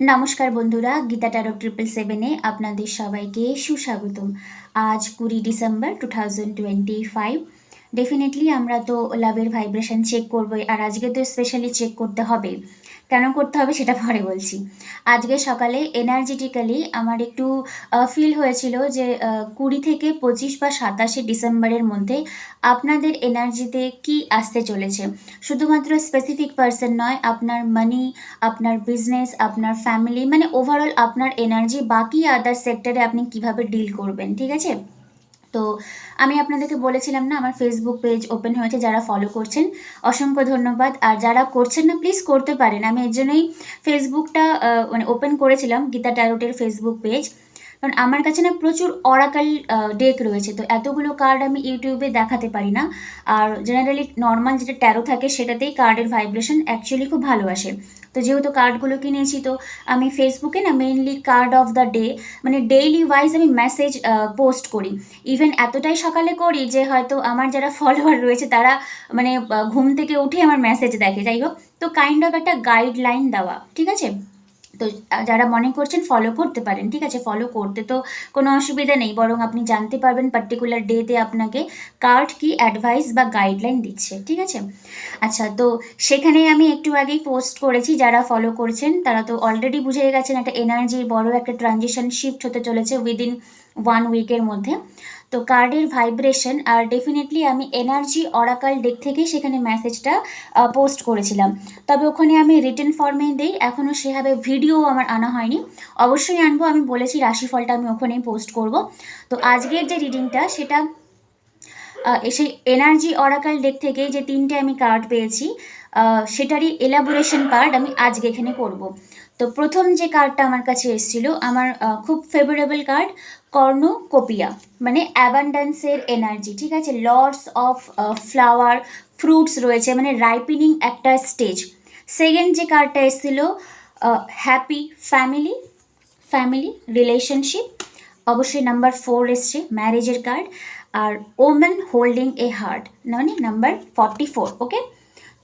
নমস্কার বন্ধুরা, Gita tarot triple সেভেনে আপনাদের সবাইকে সুস্বাগতম। আজ কুড়ি December two thousand twenty five definitely আমরা তো লাভের ভাইব্রেশন চেক করবোই, আর আজকে তো স্পেশালি চেক করতে হবে। কেন করতে হবে সেটা পরে বলছি। আজকে সকালে এনার্জেটিক্যালি আমার একটু ফিল হয়েছিল যে কুড়ি থেকে পঁচিশ বা সাতাশে ডিসেম্বরের মধ্যে আপনাদের এনার্জিতে কি আসতে চলেছে। শুধুমাত্র স্পেসিফিক পার্সন নয়, আপনার মানি আপনার বিজনেস আপনার ফ্যামিলি মানে ওভারঅল আপনার এনার্জি বাকি আদার সেক্টরে আপনি কীভাবে ডিল করবেন, ঠিক আছে? তো আমি আপনাদেরকে বলেছিলাম না, আমার ফেসবুক পেজ ওপেন হয়েছে, যারা ফলো করছেন, অসংখ্য ধন্যবাদ। আর যারা করছেন না প্লিজ করতে পারেন। আমি এর জন্যই ফেসবুকটা মানে ওপেন করেছিলাম, গীতা ট্যারোটের ফেসবুক পেজ কারণ আমার কাছে না প্রচুর অরাকাল ডেক রয়েছে। তো এতগুলো কার্ড আমি ইউটিউবে দেখাতে পারি না। আর জেনারেলি নর্মাল যেটা ট্যারো থাকে, সেটাতেই কার্ডের ভাইব্রেশন অ্যাকচুয়ালি খুব ভালো আসে। তো যেহেতু কার্ডগুলো কিনেছি, তো আমি ফেসবুকে না mainly card of the day মানে ডেইলি ওয়াইজ আমি মেসেজ পোস্ট করি। ইভেন এতটাই সকালে করি যে হয়তো আমার যারা ফলোয়ার রয়েছে, তারা মানে ঘুম থেকে উঠে আমার মেসেজ দেখে। যাই হোক, তো কাইন্ড অফ একটা গাইডলাইন দেওয়া, ঠিক আছে? তো যারা মনে করছেন ফলো করতে পারেন, ঠিক আছে? ফলো করতে তো কোনো অসুবিধা নেই, বরং আপনি জানতে পারবেন পার্টিকুলার ডেতে আপনাকে কার্ড কি অ্যাডভাইস বা গাইডলাইন দিচ্ছে, ঠিক আছে? আচ্ছা তো সেখানে আমি একটু আগেই পোস্ট করেছি, যারা ফলো করছেন, তারা তো অলরেডি বুঝে গেছেন, একটা এনার্জির বড় একটা ট্রানজিশন শিফট হতে চলেছে উইদিন ওয়ান উইকের মধ্যে। তো কার্ডের ভাইব্রেশন আর ডেফিনেটলি আমি এনার্জি অরাকাল ডেক থেকেই সেখানে মেসেজটা পোস্ট করেছিলাম। তবে ওখানে আমি রিটেন ফর্মে দিই এখনও সেভাবে ভিডিও আমার আনা হয়নি। অবশ্যই আনব, আমি বলেছি রাশিফলটা আমি ওখানেই পোস্ট করব। তো আজকের যে রিডিংটা সেটা সেই এনার্জি অরাকাল ডেক থেকে যে তিনটে আমি কার্ড পেয়েছি সেটারই এলাবোরেশন পার্ট আমি আজকে এখানে করব। তো প্রথম যে কার্ডটা আমার কাছে এসেছিল, আমার খুব ফেভারেবল কার্ড কর্ণ কর্ণকোপিয়া মানে অ্যাবান্ডান্সের এনার্জি ঠিক আছে? লর্ডস অফ ফ্লাওয়ার ফ্রুটস রয়েছে মানে রাইপিনিং একটা স্টেজ সেকেন্ড যে কার্ডটা এসেছিল হ্যাপি ফ্যামিলি ফ্যামিলি রিলেশনশিপ অবশ্যই নাম্বার ফোর এসছে ম্যারেজের কার্ড আর ওমেন হোল্ডিং এ হার্ট মানে নাম্বার ফর্টি ফোর ওকে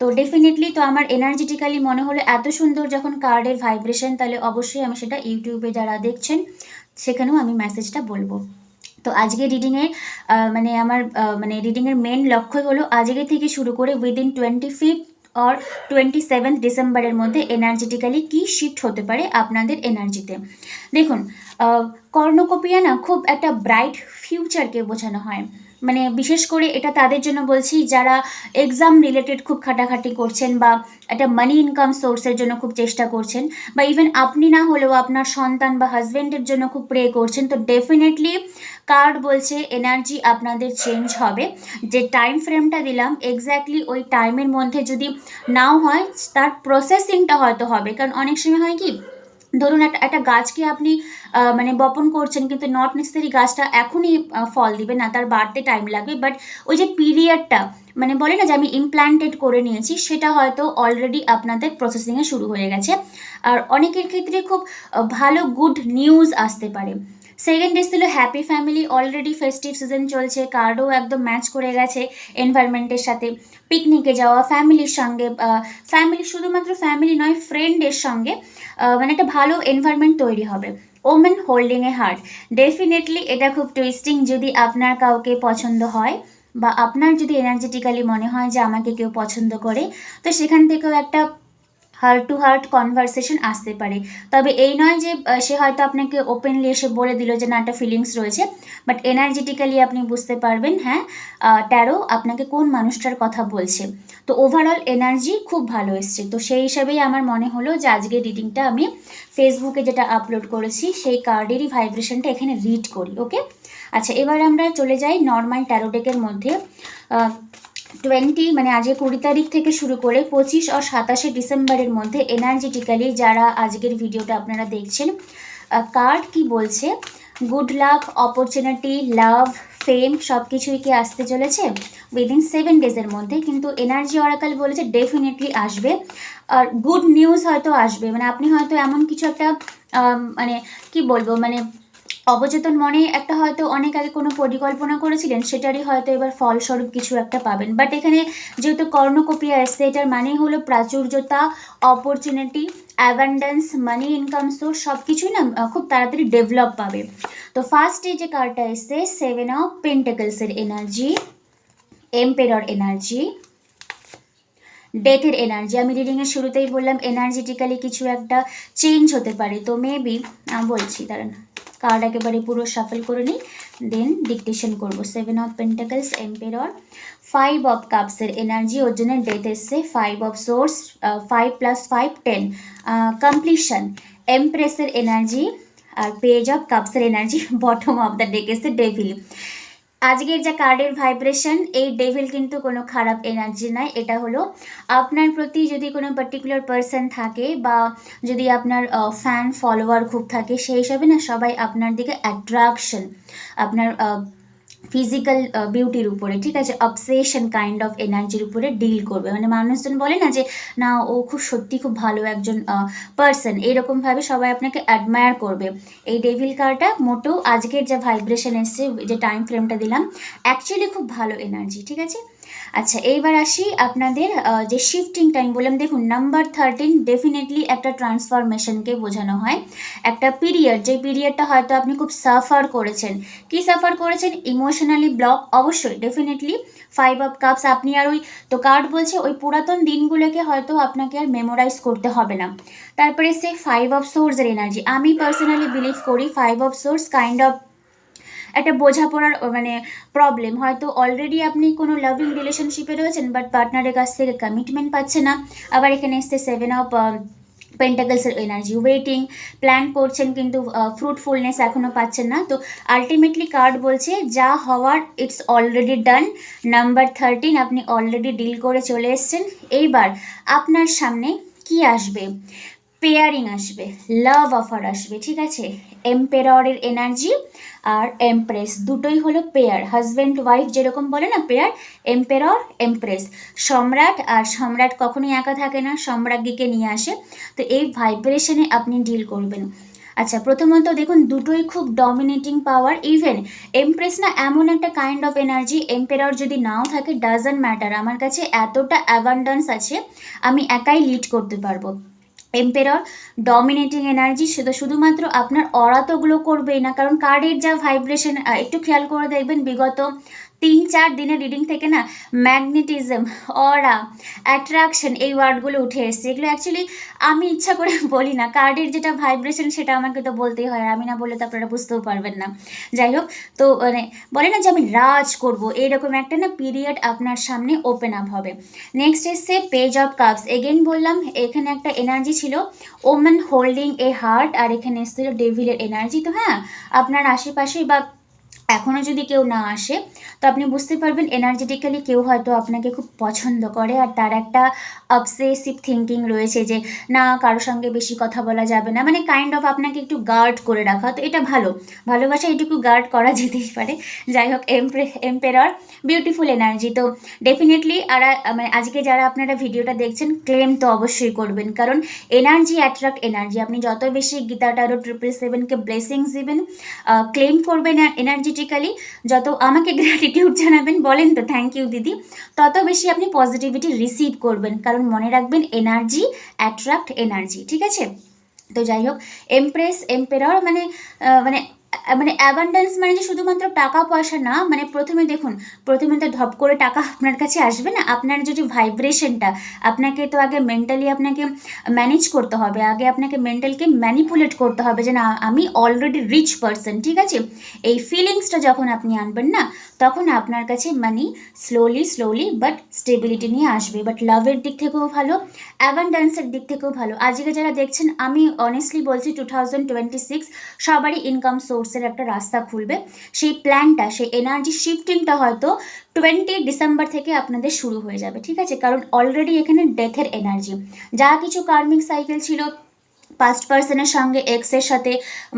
তো ডেফিনেটলি তো আমার এনার্জেটিক্যালি মনে হলো এত সুন্দর যখন কার্ডের ভাইব্রেশন তাহলে অবশ্যই আমি সেটা ইউটিউবে যারা দেখছেন, সেখানেও আমি মেসেজটা বলব। তো আজকে রিডিংয়ের মানে আমার মানে রিডিংয়ের মেন লক্ষ্যই হলো আজকে থেকে শুরু করে within twenty fifth or twenty seventh ডিসেম্বরের মধ্যে এনার্জেটিক্যালি কী শিফট হতে পারে আপনাদের এনার্জিতে দেখুন কর্ণকোপিয়া না খুব একটা ব্রাইট ফিউচারকে বোঝানো হয়। মানে বিশেষ করে এটা তাদের জন্য বলছি, যারা এক্সাম রিলেটেড খুব খাটাখাটি করছেন বা একটা মানি ইনকাম সোর্সের জন্য খুব চেষ্টা করছেন বা ইভেন আপনি না হলেও আপনার সন্তান বা হাজব্যান্ডের জন্য খুব প্রে করছেন, তো ডেফিনেটলি কার্ড বলছে এনার্জি আপনাদের চেঞ্জ হবে। যে টাইম ফ্রেমটা দিলাম এক্স্যাক্টলি ওই টাইমের মধ্যে যদি নাও হয়, তার প্রসেসিংটা হয়তো হবে। কারণ অনেক সময় হয় কি ধরুন একটা একটা গাছকে আপনি মানে বপন করছেন কিন্তু নট নেসেসারি গাছটা এখনই ফল দিবে না, তার বাড়তে টাইম লাগবে। বাট ওই যে পিরিয়ডটা মানে বলে না যে আমি ইমপ্ল্যান্টেড করে নিয়েছি, সেটা হয়তো অলরেডি আপনাদের প্রসেসিংয়ে শুরু হয়ে গেছে। আর অনেকের ক্ষেত্রে খুব ভালো গুড নিউজ আসতে পারে। সেকেন্ড এসেছিল happy family already festive season চলছে কার্ডও একদম ম্যাচ করে গেছে এনভায়রনমেন্টের সাথে। পিকনিকে যাওয়া ফ্যামিলির সঙ্গে ফ্যামিলি শুধুমাত্র ফ্যামিলি নয় ফ্রেন্ডের সঙ্গে মানে একটা ভালো এনভায়রনমেন্ট তৈরি হবে। Women holding a heart definitely এটা খুব টুইস্টিং যদি আপনার কাউকে পছন্দ হয়, বা আপনার যদি এনার্জেটিক্যালি মনে হয় যে আমাকে কেউ পছন্দ করে, তো সেখান থেকেও একটা হার্ট টু হার্ট কনভারসেশন আসতে পারে। তবে এই নয় যে সে হয়তো আপনাকে ওপেনলি এসে বলে দিল যে, না, একটা ফিলিংস রয়েছে। বাট এনার্জেটিক্যালি আপনি বুঝতে পারবেন হ্যাঁ ট্যারো আপনাকে কোন মানুষটার কথা বলছে। তো ওভারঅল এনার্জি খুব ভালো এসছে। তো সেই হিসাবেই আমার মনে হলো যে, আজকে রিডিংটা আমি ফেসবুকে যেটা আপলোড করেছি, সেই কার্ডেরই ভাইব্রেশনটা এখানে রিড করি ওকে আচ্ছা এবার আমরা চলে যাই নর্মাল ট্যারোডেকের মধ্যে। টোয়েন্টি মানে আজকে কুড়ি তারিখ থেকে শুরু করে পঁচিশ ও সাতাশে ডিসেম্বরের মধ্যে এনার্জেটিক্যালি যারা আজকের ভিডিওটা আপনারা দেখছেন কার্ড কি বলছে? Good luck opportunity love fame সব কিছুই কি আসতে চলেছে? উইদিন সেভেন ডেজের মধ্যে, কিন্তু এনার্জি অরাকাল বলেছে ডেফিনেটলি আসবে। আর গুড নিউজ হয়তো আসবে মানে আপনি হয়তো এমন কিছু একটা মানে কি বলব মানে অবচেতন মনে একটা হয়তো অনেক আগে কোনো পরিকল্পনা করেছিলেন, সেটারই হয়তো এবার ফলস্বরূপ কিছু একটা পাবেন। বাট এখানে যেহেতু কর্ণকোপিয়া এসছে এটার মানে হলো প্রাচুর্যতা opportunity abundance money income source সব কিছুই না খুব তাড়াতাড়ি ডেভেলপ পাবে। তো ফার্স্টে যে কার্ডটা এসছে সেভেন অফ পেন্টেকলসের এনার্জি এম্পেরর এনার্জি ডেথের এনার্জি আমি রিডিংয়ের শুরুতেই বললাম এনার্জেটিক্যালি কিছু একটা চেঞ্জ হতে পারে। তো মেবি বলছি, দাঁড়ান। কার্ড একেবারে পুরো শাফল করে নিই দেন ডিকটেশন করব। Seven of pentacles emperor five of কাপসের energy ওর জন্য ডেথ এসছে five of swords five plus five ten completion এমপ্রেসের energy আর page of কাপসের energy bottom of the deck এসছে ডেভিল আজকের যা কার্ডের ভাইব্রেশন এই ডেভিল কিন্তু কোনো খারাপ এনার্জি নয় এটা হলো আপনার প্রতি যদি কোনো পার্টিকুলার পার্সন থাকে বা যদি আপনার ফ্যান ফলোয়ার খুব থাকে, সেই হিসাবে না সবাই আপনার দিকে অ্যাট্রাকশন আপনার ফিজিক্যাল বিউটির উপরে, ঠিক আছে? অবসেশন কাইন্ড অফ এনার্জির উপরে ডিল করবে। মানে মানুষজন বলে না যে, না, ও খুব সত্যি খুব ভালো একজন পার্সন এইরকমভাবে সবাই আপনাকে অ্যাডমায়ার করবে। এই ডেভিল কারটা মোটেও আজকের যা ভাইব্রেশন এসছে, যে টাইম ফ্রেমটা দিলাম অ্যাকচুয়ালি খুব ভালো এনার্জি ঠিক আছে? আচ্ছা এইবার আসি আপনাদের যে শিফটিং টাইম বললাম, দেখুন নাম্বার থার্টিন ডেফিনেটলি একটা ট্রান্সফরমেশনকে বোঝানো হয়। একটা পিরিয়ড যে পিরিয়ডটা হয়তো আপনি খুব সাফার করেছেন। কি সাফার করেছেন? ইমোশনালি ব্লক অবশ্যই ডেফিনেটলি ফাইভ অফ কাপস আপনি আর ওই, তো কার্ড বলছে, ওই পুরাতন দিনগুলোকে হয়তো আপনাকে আর মেমোরাইজ করতে হবে না। তারপরে সে ফাইভ অফ সোর্সের এনার্জি আমি পার্সোনালি বিলিভ করি five of swords kind of একটা বোঝাপড়ার মানে প্রবলেম হয়তো অলরেডি আপনি কোনো লাভিং রিলেশনশিপে রয়েছেন বাট পার্টনারের কাছ থেকে কমিটমেন্ট পাচ্ছে না। আবার এখানে এসছে সেভেন অফ পেন্টাকলসের এনার্জি ওয়েটিং প্ল্যান করছেন, কিন্তু ফ্রুটফুলনেস এখনও পাচ্ছেন না। তো আলটিমেটলি কার্ড বলছে, যা হওয়ার it's already done number thirteen আপনি অলরেডি ডিল করে চলে এসছেন। এইবার আপনার সামনে কি আসবে? পেয়ারিং আসবে লাভ অফার আসবে, ঠিক আছে? এম্পেররের এনার্জি আর এমপ্রেস দুটোই হলো পেয়ার হাজব্যান্ড ওয়াইফ যেরকম বলে না পেয়ার এম্পেরর এমপ্রেস সম্রাট আর সম্রাট কখনোই একা থাকে না, সম্রাজ্ঞীকে নিয়ে আসে। তো এই ভাইব্রেশনে আপনি ডিল করবেন। আচ্ছা প্রথমত দেখুন, দুটোই খুব ডমিনেটিং পাওয়ার ইভেন এমপ্রেস না এমন একটা কাইন্ড অফ এনার্জি এম্পেরর যদি নাও থাকে ডাজন্ট ম্যাটার আমার কাছে এতটা অ্যাবান্ডান্স আছে, আমি একাই লিড করতে পারব। এম্পেরর ডমিনেটিং এনার্জি সেটা শুধুমাত্র আপনার অরাতগুলো করবেই না। কারণ কার্ডের যা ভাইব্রেশন একটু খেয়াল করে দেখবেন, বিগত তিন চার দিনের রিডিং থেকে না ম্যাগনেটিজম অরা অ্যাট্রাকশন এই ওয়ার্ডগুলো উঠে এসছে। এগুলো অ্যাকচুয়ালি আমি ইচ্ছা করে বলি না। কার্ডের যেটা ভাইব্রেশন সেটা আমাকে তো বলতেই হয়। আমি না বললে তো আপনারা বুঝতেও পারবেন না। যাই হোক, তো মানে বলে না যে আমি রাজ করব এইরকম একটা না পিরিয়ড আপনার সামনে ওপেন আপ হবে। নেক্সট এসছে পেজ অফ কাপস এগেন বললাম, এখানে একটা এনার্জি ছিল। ওমেন হোল্ডিং এ হার্ট আর এখানে এসেছিল ডেভিলের এনার্জি তো হ্যাঁ আপনার আশেপাশে বা এখনও যদি কেউ না আসে, তো আপনি বুঝতে পারবেন এনার্জেটিক্যালি কেউ হয়তো আপনাকে খুব পছন্দ করে। আর তার একটা অবসেসিভ থিঙ্কিং রয়েছে যে, না কারও সঙ্গে বেশি কথা বলা যাবে না। মানে কাইন্ড অফ আপনাকে একটু গার্ড করে রাখা। তো এটা ভালো। ভালোবাসা এটুকু গার্ড করা যেতেই পারে। যাই হোক এমপ্রে এম্পেরর বিউটিফুল এনার্জি তো ডেফিনেটলি আর মানে আজকে যারা আপনারা ভিডিওটা দেখছেন ক্লেম তো অবশ্যই করবেন। কারণ এনার্জি অ্যাট্রাক্ট এনার্জি আপনি যত বেশি গীতা টারো ট্রিপল সেভেনকে ব্লেসিংস দিবেন ক্লেম করবেন এনার্জেটিক্যালি যত আমাকে গ্র্যাটিটিউড জানাবেন, বলেন তো থ্যাংক ইউ দিদি, তত বেশি আপনি পজিটিভিটি রিসিভ করবেন। কারণ মনে রাখবেন এনার্জি অ্যাট্রাক্ট এনার্জি ঠিক আছে? তো যাই হোক এমপ্রেস এম্পেরর মানে মানে মানে অ্যাবান্ডেন্স মানে যে শুধুমাত্র টাকা পয়সা না মানে প্রথমে দেখুন, প্রথমে তো ধপ করে টাকা আপনার কাছে আসবে না। আপনার যদি ভাইব্রেশনটা আপনাকে তো আগে মেন্টালি আপনাকে ম্যানেজ করতে হবে। আগে আপনাকে মেন্টালকে ম্যানিপুলেট করতে হবে যে না, আমি অলরেডি রিচ পারসন ঠিক আছে? এই ফিলিংসটা যখন আপনি আনবেন না, তখন আপনার কাছে money slowly slowly but stability নিয়ে আসবে। বাট লাভের দিক থেকেও ভালো অ্যাবান্ডেন্সের দিক থেকেও ভালো। আজকে যারা দেখছেন, আমি অনেস্টলি বলছি টু থাউজেন্ড টোয়েন্টি সিক্স সবারই ইনকাম সোর্সের একটা রাস্তা খুলবে। সেই প্ল্যানটা সেই এনার্জি শিফটিংটা হয়তো টোয়েন্টি ডিসেম্বর থেকে আপনাদের শুরু হয়ে যাবে, ঠিক আছে? কারণ অলরেডি এখানে ডেথের এনার্জি যা কিছু কার্মিক সাইকেল ছিল পাস্ট পার্সনের সঙ্গে এক্সের সাথে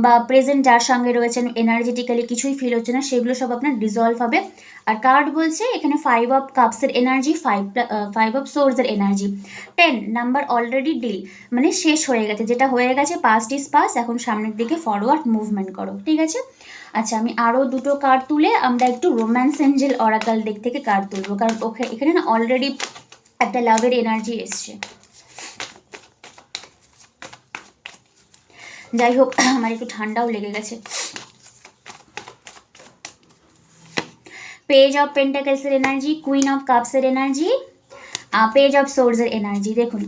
বা প্রেজেন্ট যার সঙ্গে রয়েছেন এনার্জেটিক্যালি কিছুই ফিল হচ্ছে না, সেগুলো সব আপনার ডিজলভ হবে। আর কার্ড বলছে, এখানে ফাইভ অফ কাপসের এনার্জি ফাইভ ফাইভ অফ সোর্সের energy ten number already deal মানে শেষ হয়ে গেছে, যেটা হয়ে গেছে পাস্ট ইজ পাস এখন সামনের দিকে ফরওয়ার্ড মুভমেন্ট করো, ঠিক আছে? আচ্ছা আমি আরও দুটো কার্ড তুলে আমরা একটু রোম্যান্স এঞ্জেল অরাকাল দিক থেকে কার্ড তুলবো, কারণ ওকে এখানে না অলরেডি একটা লাভের এনার্জি এসছে। যাই হোক আমার একটু ঠান্ডাও লেগে গেছে। পেজ অফ পেন্টাকেলসের এনার্জি কুইন অফ কাপসের এনার্জি পেজ অফ সোর্সের এনার্জি দেখুন।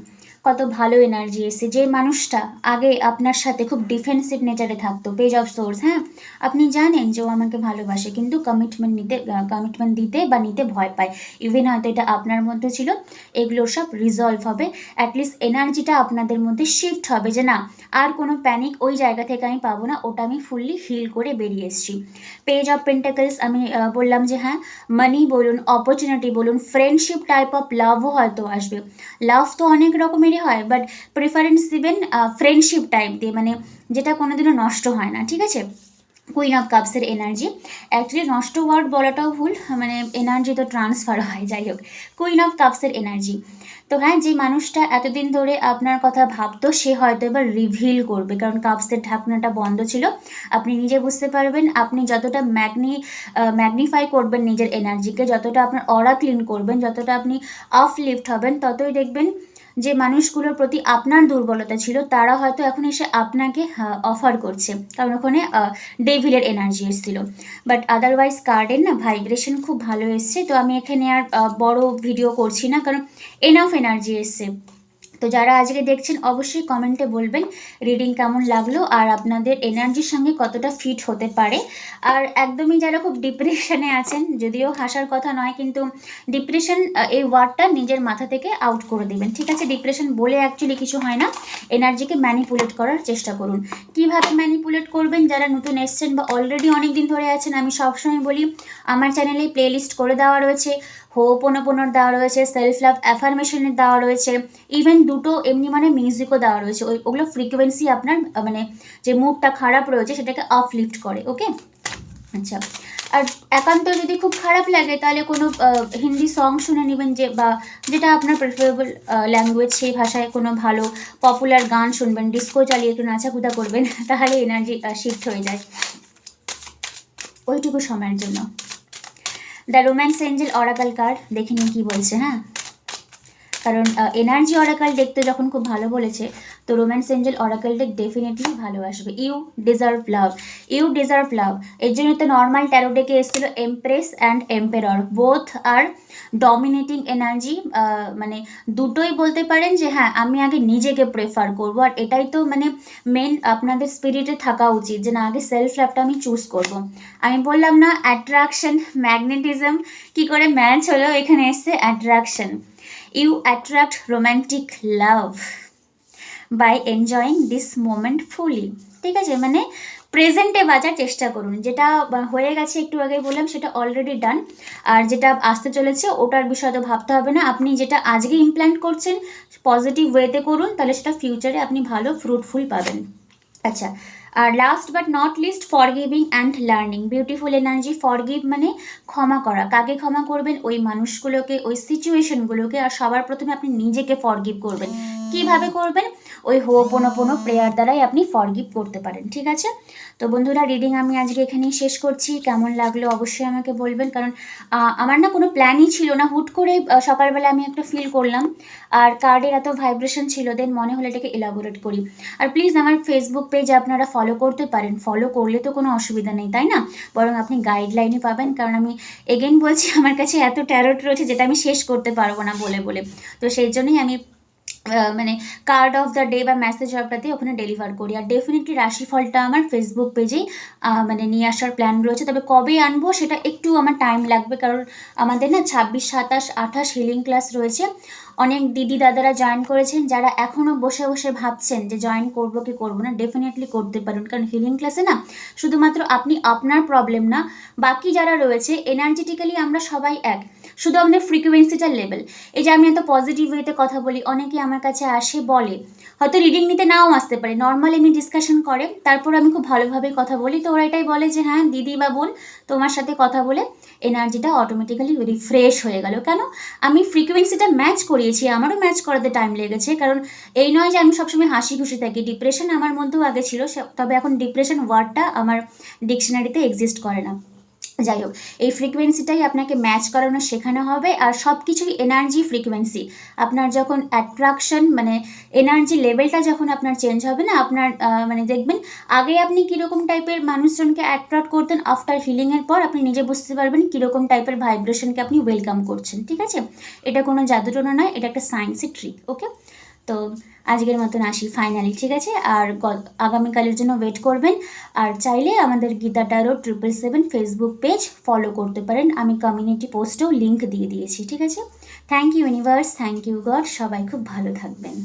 কত ভালো এনার্জি এসছে। যে মানুষটা আগে আপনার সাথে খুব ডিফেন্সিভ নেচারে থাকতো পেজ অফ সোর্স হ্যাঁ? আপনি জানেন যে ও আমাকে ভালোবাসে, কিন্তু কমিটমেন্ট নিতে কমিটমেন্ট দিতে বা নিতে ভয় পায়। ইভেন হয়তো এটা আপনার মধ্যে ছিল, এগুলো সব রিজলভ হবে। অ্যাটলিস্ট এনার্জিটা আপনাদের মধ্যে শিফট হবে যে না, আর কোনো প্যানিক ওই জায়গা থেকে আমি পাবো না, ওটা আমি ফুললি হিল করে বেরিয়ে এসেছি। পেজ অফ পেন্টাকেলস আমি বললাম যে হ্যাঁ মানি বলুন অপরচুনিটি বলুন ফ্রেন্ডশিপ টাইপ অফ লাভও হয়তো আসবে। লাভ তো অনেক রকমেরই হয় বাট প্রেফারেন্স দিবেন ফ্রেন্ডশিপ টাইপ দিয়ে মানে যেটা কোনোদিনও নষ্ট হয় না, ঠিক আছে? কুইন অফ কাপসের এনার্জি অ্যাকচুয়ালি নষ্ট ওয়ার্ড বলাটাও ভুল মানে এনার্জি তো ট্রান্সফার হয়, যাই হোক। কুইন অফ কাপসের এনার্জি তো হ্যাঁ যে মানুষটা এতদিন ধরে আপনার কথা ভাবতো, সে হয়তো এবার রিভিল করবে, কারণ কাপসের ঢাকনাটা বন্ধ ছিল। আপনি নিজে বুঝতে পারবেন, আপনি যতটা ম্যাগনি ম্যাগনিফাই করবেন নিজের এনার্জিকে যতটা আপনার অরা ক্লিন করবেন, যতটা আপনি অফ লিফট হবেন, ততই দেখবেন যে মানুষগুলোর প্রতি আপনার দুর্বলতা ছিল, তারা হয়তো এখন এসে আপনাকে অফার করছে। কারণ ওখানে ডেভিলের এনার্জি এসেছিল। বাট আদারওয়াইজ কার্ডের না ভাইব্রেশন খুব ভালো এসছে। তো আমি এখানে আর বড় ভিডিও করছি না। কারণ এনাফ এনার্জি এসছে। তো যারা আজকে দেখছেন, অবশ্যই কমেন্টে বলবেন রিডিং কেমন লাগল আর আপনাদের এনার্জির সঙ্গে কতটা ফিট হতে পারে। আর একদমই যারা খুব ডিপ্রেশনে আছেন, যদিও হাসার কথা নয়, কিন্তু ডিপ্রেশন এই ওয়ার্ডটা নিজের মাথা থেকে আউট করে দেবেন। ঠিক আছে ডিপ্রেশন বলে অ্যাকচুয়ালি কিছু হয় না। এনার্জিকে ম্যানিপুলেট করার চেষ্টা করুন। কীভাবে ম্যানিপুলেট করবেন? যারা নতুন এসছেন বা অলরেডি অনেক দিন ধরে আছেন, আমি সবসময় বলি, আমার চ্যানেলে প্লেলিস্ট করে দেওয়া রয়েছে। হোপোনোপোনোর দেওয়া রয়েছে সেলফ লাভ অ্যাফার্মেশনের দেওয়া রয়েছে ইভেন দুটো এমনি মানে মিউজিকও দেওয়া রয়েছে। ওই ওগুলো ফ্রিকোয়েন্সি আপনার মানে যে মুডটা খারাপ রয়েছে সেটাকে আপলিফ্ট করে ওকে আচ্ছা আর একান্ত যদি খুব খারাপ লাগে, তাহলে কোনো হিন্দি সং শুনে নেবেন যে, বা যেটা আপনার প্রেফারেবল ল্যাঙ্গুয়েজ সেই ভাষায় কোনো ভালো পপুলার গান শুনবেন ডিস্কো চালিয়ে একটু নাচাকুদা করবেন, তাহলে এনার্জি শিফট হয়ে যায়। ওইটুকু সময়ের জন্য। The romance angel oracle card দেখে নিন কী বলছে হ্যাঁ? কারণ এনার্জি অরাকাল দেখতে যখন খুব ভালো বলেছে তো romance angel oracle deck definitely ভালো আসবে। You deserve love you deserve love এর জন্য তো নর্মাল ট্যারো ডেকে এসেছিল এমপ্রেস অ্যান্ড এম্পেরর বোথ আর ডমিনেটিং এনার্জি মানে দুটোই বলতে পারেন যে হ্যাঁ আমি আগে নিজেকে প্রেফার করব। আর এটাই তো মানে মেন আপনাদের স্পিরিটে থাকা উচিত যে, না, আগে সেলফ লাভটা আমি চুজ করব। আমি বললাম না অ্যাট্রাকশন ম্যাগনেটিজম কি করে ম্যাচ হলো এখানে এসছে attraction you attract romantic love by enjoying this moment fully ঠিক আছে? মানে প্রেজেন্টে বাজার চেষ্টা করুন। যেটা হয়ে গেছে একটু আগে বললাম, সেটা অলরেডি ডান আর যেটা আসতে চলেছে, ওটার বিষয়ে তো ভাবতে হবে না। আপনি যেটা আজকে ইমপ্ল্যান্ট করছেন পজিটিভ ওয়েতে করুন, তাহলে সেটা ফিউচারে আপনি ভালো ফ্রুটফুল পাবেন। আচ্ছা আর last but not least forgiving and learning beautiful energy forgive মানে ক্ষমা করা। কাকে ক্ষমা করবেন? ওই মানুষগুলোকে, ওই সিচুয়েশনগুলোকে আর সবার প্রথমে আপনি নিজেকে ফরগিভ করবেন। কীভাবে করবেন? ওই হো পোনো পোনো প্রেয়ার দ্বারাই আপনি ফরগিভ করতে পারেন, ঠিক আছে? তো বন্ধুরা রিডিং আমি আজকে এখানেই শেষ করছি। কেমন লাগল অবশ্যই আমাকে বলবেন। কারণ আমার না কোনো প্ল্যানই ছিল না। হুট করে সকালবেলা আমি একটা ফিল করলাম। আর কার্ডের এত ভাইব্রেশন ছিল দেন মনে হলো এটাকে এলাবোরেট করি। আর প্লিজ আমার ফেসবুক পেজ আপনারা ফলো করতে পারেন। ফলো করলে তো কোনো অসুবিধা নেই, তাই না? বরং আপনি গাইডলাইনে পাবেন। কারণ আমি এগেন বলছি, আমার কাছে এত ট্যারোট রয়েছে, যেটা আমি শেষ করতে পারব না বলে বলে। তো সেই জন্যই আমি মানে কার্ড অফ দ্য ডে বা মেসেজ অফটাতে ওখানে ডেলিভার করি। আর ডেফিনেটলি রাশিফলটা আমার ফেসবুক পেজেই মানে নিয়ে আসার প্ল্যান রয়েছে। তবে কবে আনব সেটা একটু আমার টাইম লাগবে, কারণ আমাদের না ছাব্বিশ, সাতাশ, আঠাশ হিলিং ক্লাস রয়েছে। অনেক দিদি দাদারা জয়েন করেছেন, যারা এখনও বসে বসে ভাবছেন যে জয়েন করব কি করব না ডেফিনেটলি করতে পারেন। কারণ হিলিং ক্লাসে না শুধুমাত্র আপনি আপনার প্রবলেম না, বাকি যারা রয়েছে এনার্জেটিক্যালি আমরা সবাই এক। শুধু আমাদের ফ্রিকোয়েন্সিটার লেভেল এই যে আমি এত পজিটিভ ওয়েতে কথা বলি, অনেকেই আমার কাছে আসে, বলে। হয়তো রিডিং নিতে নাও আসতে পারে। নর্মাল এমনি ডিসকাশন করে, তারপর আমি খুব ভালোভাবে কথা বলি। তো ওরা এটাই বলে যে হ্যাঁ দিদি বা বোন, তোমার সাথে কথা বলে এনার্জিটা অটোমেটিক্যালি রিফ্রেশ হয়ে গেল। কেন? আমি ফ্রিকোয়েন্সিটা ম্যাচ করিয়েছি, আমারও ম্যাচ করাতে টাইম লেগেছে। কারণ এই নয় যে আমি সবসময় হাসি খুশি থাকি। ডিপ্রেশন আমার মধ্যেও আগে ছিল তবে এখন ডিপ্রেশন ওয়ার্ডটা আমার ডিকশনারিতে এক্সিস্ট করে না। যাই হোক, এই ফ্রিকোয়েন্সিটাই আপনাকে ম্যাচ করানো শেখানো হবে আর সব কিছুই এনার্জি ফ্রিকোয়েন্সি আপনার যখন অ্যাট্রাকশন মানে এনার্জি লেভেলটা যখন আপনার চেঞ্জ হবে না, আপনার মানে দেখবেন আগে আপনি কীরকম টাইপের মানুষজনকে অ্যাট্রাক্ট করতেন আফটার হিলিংয়ের পর আপনি নিজে বুঝতে পারবেন কীরকম টাইপের ভাইব্রেশনকে আপনি ওয়েলকাম করছেন, ঠিক আছে? এটা কোনো জাদুটনা নয়, এটা একটা সায়েন্সের ট্রিক ওকে তো আজকের মতন আসি ফাইনালি ঠিক আছে? আর আগামীকালের জন্য ওয়েট করবেন। আর চাইলে আমাদের Geeta tarot triple seven Facebook page follow করতে পারেন। আমি কমিউনিটি পোস্টেও লিঙ্ক দিয়ে দিয়েছি, ঠিক আছে? Thank you universe thank you God সবাই খুব ভালো থাকবেন।